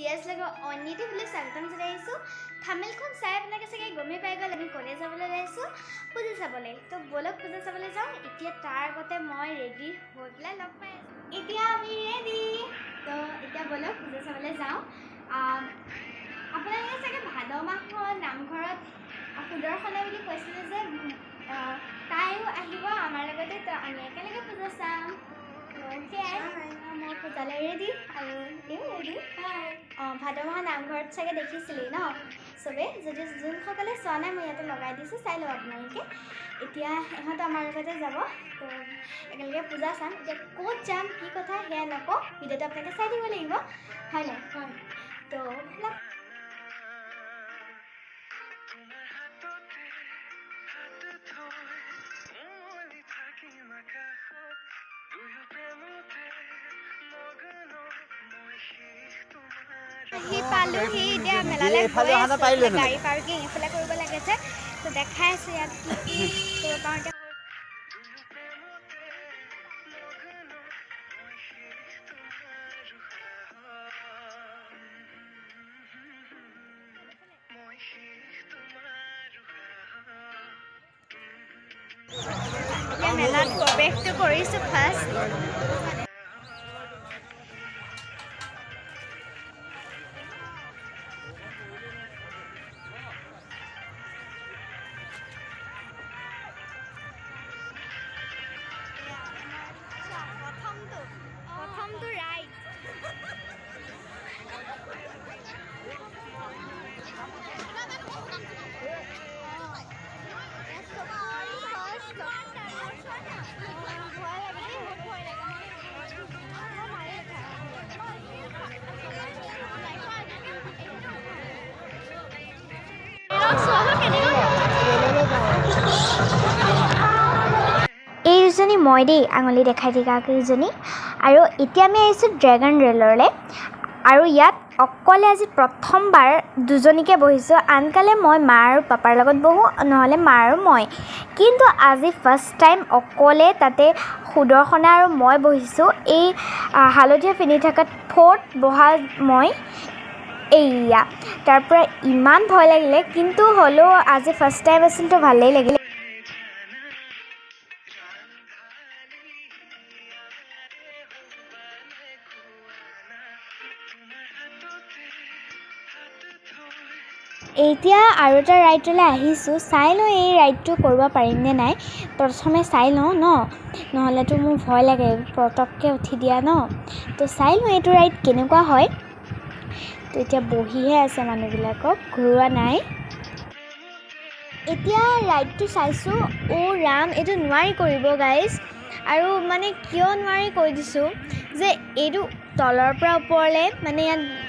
D S লগৰ অনিতি বুলি স্বাগতম জনাইছোঁ থামেলখন চাই আপোনালোকে চাগে গমেই পাই গ'ল আমি ক'লৈ যাবলৈ ওলাইছোঁ পূজা চাবলৈ। তো ব'লক পূজা চাবলৈ যাওঁ এতিয়া তাৰ আগতে মই ৰেডি হৈ পেলাই লগ পাই এতিয়া আমি ৰেডি তো এতিয়া ব'লক পূজা চাবলৈ যাওঁ। আপোনালোকে চাগে ভাদ মাহত নামঘৰত সুদৰ্শনা বুলি কৈছিলে যে তাইও আহিব আমাৰ লগতে তো আমি একেলগে পূজা চাম। ভাদ মাহৰ নামঘৰত চাগে দেখিছিলেই ন চবেই যদি যোনসকলে চোৱা নাই মই ইয়াতে লগাই দিছোঁ চাই লওক আপোনালোকে এতিয়া ইহঁত আমাৰ লগতে যাব তো একেলগে পূজা চাম এতিয়া ক'ত যাম কি কথা সেয়া নকওঁ ভিডিঅ'টো আপোনালোকে চাই দিব লাগিব হয় নাই হয় তো গাড়ী পাৰ্কিং এইফালে কৰিব লাগিছে তো দেখাই আছোঁ ইয়াত এতিয়া। মেলাত প্ৰৱেশটো কৰিছোঁ ফাৰ্ষ্ট মই দেই আঙুলি দেখাই থকা কেইজনী। আৰু এতিয়া আমি আহিছোঁ ড্ৰেগন ৰেললৈ আৰু ইয়াত অকলে আজি প্ৰথমবাৰ দুজনীকে বহিছোঁ। আনকালে মই মা আৰু পাপাৰ লগত বহোঁ নহ'লে মা আৰু মই। কিন্তু আজি ফাৰ্ষ্ট টাইম অকলে তাতে সুদৰ্শনা আৰু মই বহিছোঁ। এই হালধীয়া পিন্ধি থকাত ফ'ৰ্থ বহা মই এইয়া। তাৰ পৰা ইমান ভয় লাগিলে কিন্তু হ'লেও আজি ফাৰ্ষ্ট টাইম আছিলতো ভালেই লাগিলে। এতিয়া আৰু এটা ৰাইডলৈ আহিছোঁ। চাই লওঁ এই ৰাইডটো কৰিব পাৰিম নে নাই। প্ৰথমে চাই লওঁ ন? নহ'লেতো মোৰ ভয় লাগে পটককৈ উঠি দিয়া ন? তো চাই লওঁ এইটো ৰাইড কেনেকুৱা হয়। তো এতিয়া বহিহে আছে মানুহবিলাকক ঘূৰোৱা নাই। এতিয়া ৰাইডটো চাইছোঁ। অ' ৰাম এইটো নোৱাৰি কৰিব গাইজ আৰু মানে কিয় নোৱাৰি কৈ দিছোঁ যে এইটো তলৰ পৰা ওপৰলৈ মানে ইয়াত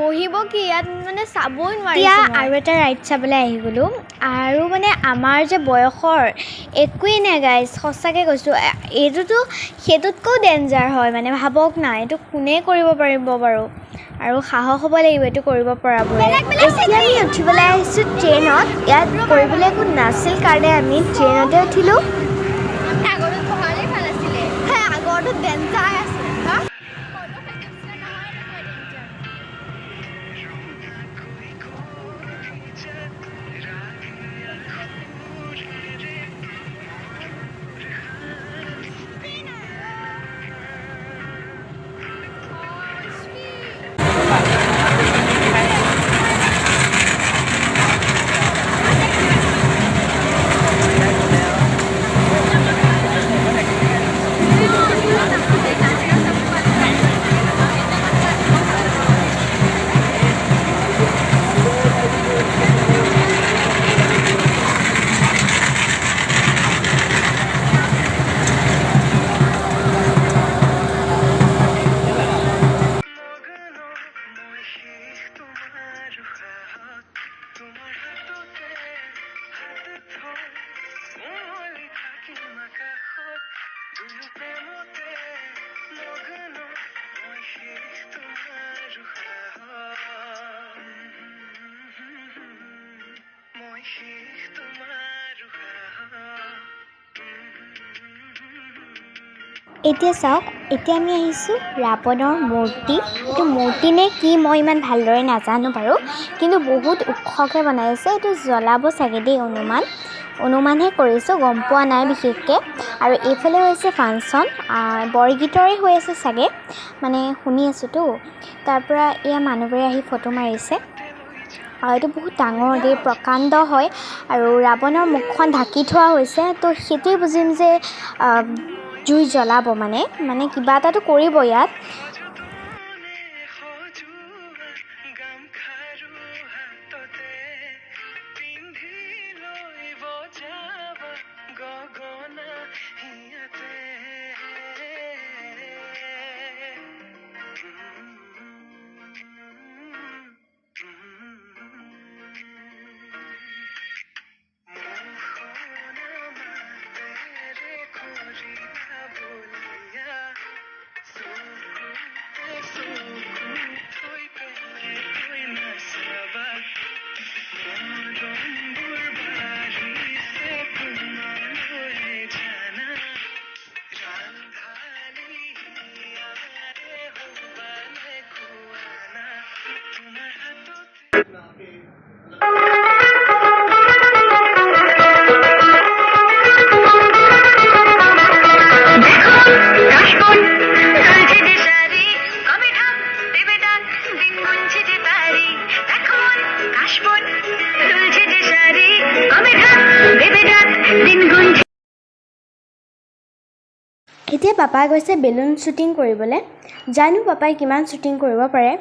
বহিব কি? ইয়াত মানে চাবই নোৱাৰি এতিয়া আৰু এটা ৰাইড চাবলৈ আহি গ'লোঁ আৰু মানে আমাৰ যে বয়সৰ একোৱেই নাই গাইজ সঁচাকৈ কৈছোঁ। এইটোতো সেইটোতকৈও ডেঞ্জাৰ হয় মানে ভাবক না এইটো কোনে কৰিব পাৰিব বাৰু? আৰু সাহস হ'ব লাগিব এইটো কৰিব পৰাবোৰে। এতিয়া আমি উঠিবলৈ আহিছোঁ ট্ৰেইনত ইয়াত কৰিবলৈ একো নাছিল কাৰণে আমি ট্ৰেইনতে উঠিলোঁ। এতিয়া চাওক এতিয়া আমি আহিছোঁ ৰাৱণৰ মূৰ্তি। এইটো মূৰ্তি নে কি মই ইমান ভালদৰে নাজানো বাৰু কিন্তু বহুত ওখকৈ বনাইছে এইটো জ্বলাব চাগে দেই অনুমান। অনুমানহে কৰিছোঁ গম পোৱা নাই বিশেষকৈ। আৰু এইফালে হৈছে ফাংচন বৰগীতৰে হৈ আছে চাগে। মানে শুনি আছোঁতো। তাৰপৰা এয়া মানুহবোৰে আহি ফটো মাৰিছে। আৰু এইটো বহুত ডাঙৰ দেই প্ৰকাণ্ড হয়। আৰু ৰাৱণৰ মুখখন ঢাকি থোৱা হৈছে। তো সেইটোৱে বুজিম যে জুই জ্বলাব মানে মানে কিবা এটাতো কৰিব ইয়াত। এতিয়া পাপাই গৈছে বেলুন শ্বুটিং কৰিবলৈ। জানো পাপাই কিমান শ্বুটিং কৰিব পাৰে।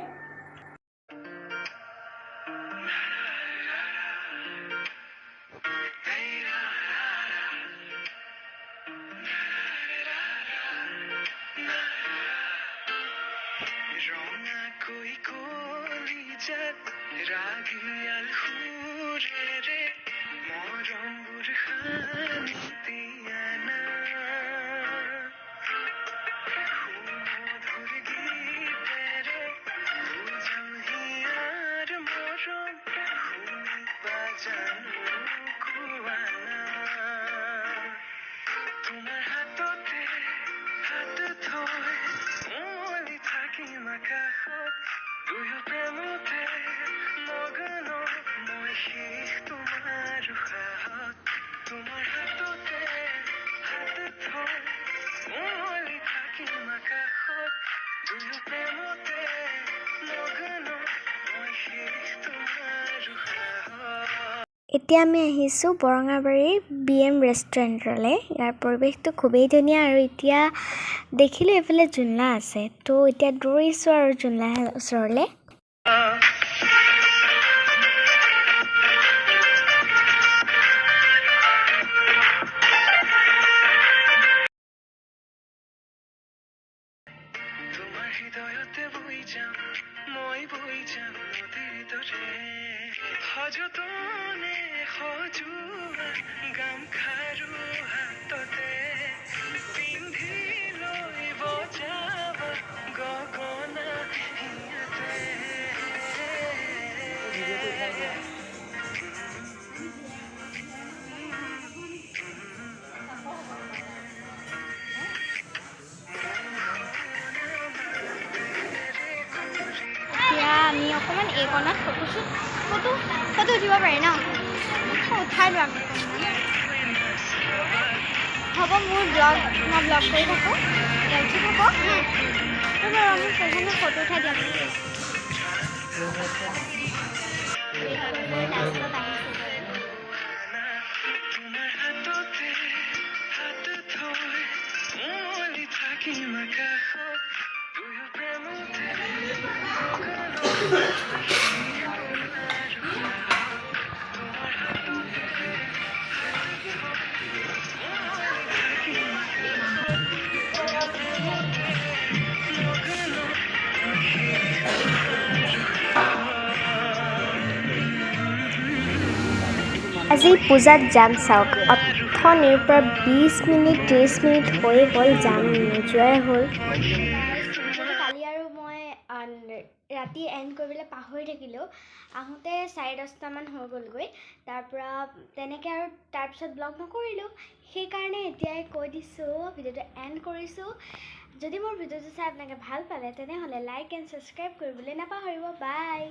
রঙাকৈ কলিজাত ৰাগিয়াল time. এতিয়া আমি আহিছোঁ বৰঙাবাৰীৰ বি এম ৰেষ্টুৰেণ্টলৈ। ইয়াৰ পৰিৱেশটো খুবেই ধুনীয়া আৰু এতিয়া দেখিলোঁ এইফালে জোলনা আছে। তো এতিয়া দৌৰিছোঁ আৰু জোলনা ওচৰলৈ। হৃদয়তে বইজাম মই বইজাম নদীর দরে হজতনে খজুয়া গাম খাৰু হাততে পিন্ধি লৈ বজাব গগনা হিয়াতে। শ্বুট ফটো ফটো উঠিব পাৰি ন উঠাই দিওঁ আমি অকণমান হ'ব মোৰ ব্লগ মই ব্লগ কৰি থাকোঁ উঠি থাকক তো বাৰু আমি সেইখনত ফটো উঠাই দিম লাষ্টত আহিছোঁ তোমাৰ হাততে হাত আজি পূজাত যাম চাওক। অথনিৰ পৰা বিছ মিনিট ত্ৰিছ মিনিট হৈ গ'ল, যাম, নোযোৱাই হ'ল। কালি আৰু মই ৰাতি এণ্ড কৰিবলৈ পাহৰি থাকিলোঁ। আহোঁতে চাৰে দহটামান হৈ গ'লগৈ। তাৰপৰা তেনেকৈ আৰু তাৰপিছত ব্লগ নকৰিলোঁ। সেইকাৰণে এতিয়াই কৈ দিছোঁ, ভিডিঅ'টো এণ্ড কৰিছোঁ। যদি মোৰ ভিডিঅ'টো চাই আপোনালোকে ভালো পালে তেনেহ'লে লাইক এণ্ড ছাবস্ক্ৰাইব কৰিবলৈ নাপাহৰিব। বাই